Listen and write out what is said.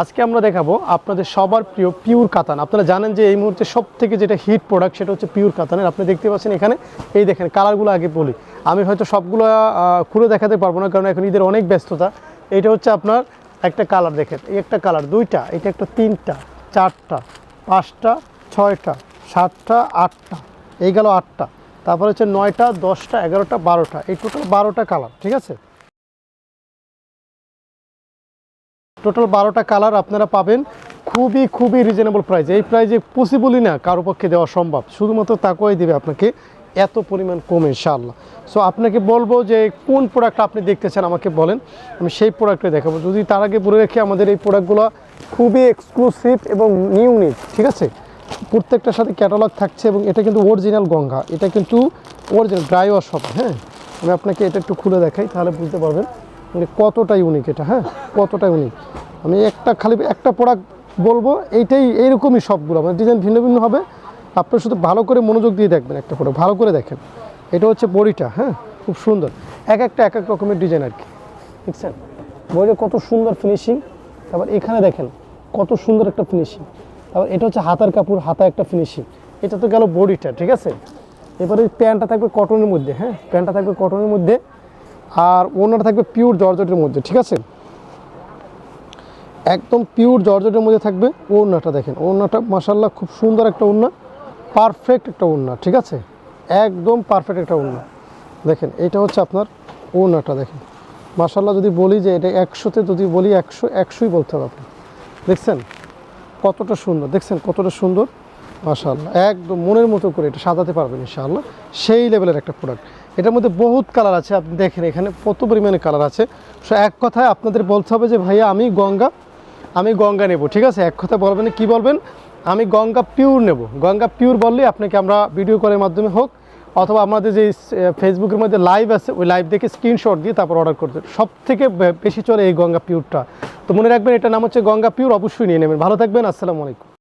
আজকে আমরা দেখাবো আপনাদের সবার প্রিয় পিওর কাতান। আপনারা জানেন যে এই মুহূর্তে সব থেকে যেটা হিট প্রোডাক্ট সেটা হচ্ছে পিওর কাতানের। আপনি দেখতে পাচ্ছেন এখানে, এই দেখেন কালারগুলো আগে বলি। আমি হয়তো সবগুলো খুলে দেখাতে পারব না, কারণ এখন ঈদের অনেক ব্যস্ততা। এটা হচ্ছে আপনার একটা কালার দেখেন, এই একটা কালার, দুইটা, এটা একটা তিনটা, চারটা, পাঁচটা, ছয়টা, সাতটা, আটটা, এই গেল আটটা। তারপর হচ্ছে নয়টা, দশটা, এগারোটা, বারোটা, এই টোটাল বারোটা কালার, ঠিক আছে? টোটাল বারোটা কালার আপনারা পাবেন। খুবই খুবই রিজনেবল প্রাইস এই প্রাইজে পসিবলই না কারও পক্ষে দেওয়া সম্ভব। শুধুমাত্র তাকুয়াই দেবে আপনাকে এত পরিমাণ কমে, ইনশাআল্লাহ। সো আপনাকে বলব যে কোন প্রোডাক্ট আপনি দেখতে চান আমাকে বলেন। আমি সেই প্রোডাক্টে দেখাবো। যদি তার আগে বলে রেখে, আমাদের এই প্রোডাক্টগুলো খুবই এক্সক্লুসিভ এবং ইউনিক ঠিক আছে? প্রত্যেকটার সাথে ক্যাটালগ থাকছে এবং এটা কিন্তু অরিজিনাল গঙ্গা। এটা কিন্তু অরিজিনাল ড্রাই ওয়াশ হ্যাঁ? আমি আপনাকে এটা একটু খুলে দেখাই, তাহলে বুঝতে পারবেন। কতটা ইউনিক এটা হ্যাঁ? কতটা ইউনিক আমি একটা খালি, একটা প্রোডাক্ট বলব, এইটাই, এইরকমই সবগুলো মানে ডিজাইন ভিন্ন ভিন্ন হবে। আপনি শুধু ভালো করে মনোযোগ দিয়ে দেখবেন একটা প্রোডাক্ট ভালো করে দেখেন। এটা হচ্ছে বড়িটা হ্যাঁ? খুব সুন্দর। এক একটা, এক এক রকমের ডিজাইন আর কি। দেখছেন? বইটা কত সুন্দর ফিনিশিং তারপর এখানে দেখেন, কত সুন্দর একটা ফিনিশিং তারপর এটা হচ্ছে হাতার কাপড় হাতা একটা ফিনিশিং এটা তো গেল বডিটা, ঠিক আছে? এবারে প্যান্টটা থাকবে কটনের মধ্যে হ্যাঁ? প্যান্টটা থাকবে কটনের মধ্যে। আর ওনাটা থাকবে পিওর জর্জেটের মধ্যে, ঠিক আছে? একদম পিওর জর্জেটের মধ্যে থাকবে ওড়নাটা দেখেন। ওড়নাটা মাসাল্লাহ খুব সুন্দর একটা ওড়না পারফেক্ট একটা ওড়না, ঠিক আছে? একদম পারফেক্ট একটা ওড়না। দেখেন, এটা হচ্ছে আপনার ওড়নাটা দেখেন। মাসাল্লাহ যদি বলি যে এটা একশোতে যদি বলি একশো, একশোই বলতে হবে আপনি দেখছেন? কতটা সুন্দর, দেখছেন কতটা সুন্দর? মাশাআল্লাহ, একদম মনের মতো করে এটা সাজাতে পারবেন ইনশাআল্লাহ, সেই লেভেলের একটা প্রোডাক্ট এটার মধ্যে বহুত কালার আছে, আপনি দেখেন এখানে কত পরিমাণে কালার আছে। সো এক কথায় আপনাদের বলতে হবে যে, ভাইয়া, আমি গঙ্গা আমি গঙ্গা নেব, ঠিক আছে? এক কথা বলবেন, কি বলবেন? আমি গঙ্গা পিওর নেব। গঙ্গা পিওর বললে আপনাকে আমরা ভিডিও কলের মাধ্যমে হোক, অথবা আমাদের যে ফেসবুকের মধ্যে লাইভ আছে, ওই লাইভ দেখে স্ক্রিনশট দিয়ে তারপর অর্ডার করতে সব থেকে বেশি চলে এই গঙ্গা পিওরটা তো মনে রাখবেন, এটার নাম হচ্ছে গঙ্গা পিওর অবশ্যই নিয়ে নেবেন। ভালো থাকবেন, আসসালামু আলাইকুম।